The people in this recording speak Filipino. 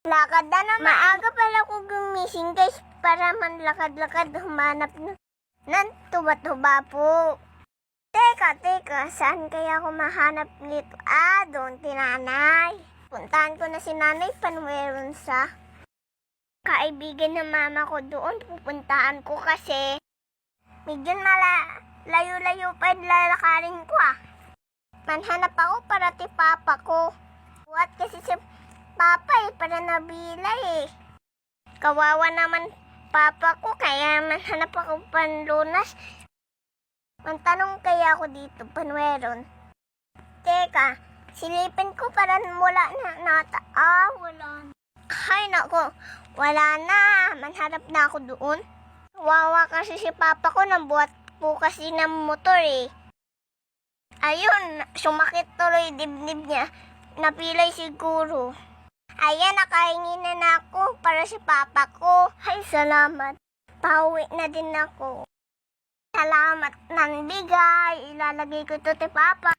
Lakad na naman. Maaga pala ko gumising guys para manlakad-lakad humanap ng, ng tuba-tuba po. Teka, teka, saan kaya ako mahanap nito? Ah, doon tinanay. Puntahan ko na si nanay panweron sa kaibigan ng mama ko doon. Pupuntahan ko kasi medyo mala layo-layo pa yung lalakarin ko ah. Manhanap ako para ti papa ko. Buhat kasi si para nabila eh. Kawawa naman papa ko, kaya manhanap ako panlunas. Mantanong kaya ako dito, panweron. Teka, silipin ko para mula na nata. Ah, wala na. Ay, nako. Wala na. Manhanap na ako doon. Wawa kasi si papa ko nang buhat po kasi ng motor eh. Ayun, sumakit tuloy dibdib niya. Napilay siguro. Ayan, nakahingi na na ako para si papa ko. Ay, salamat. Pauwi na din ako. Salamat ng bigay. Ilalagay ko to ti papa.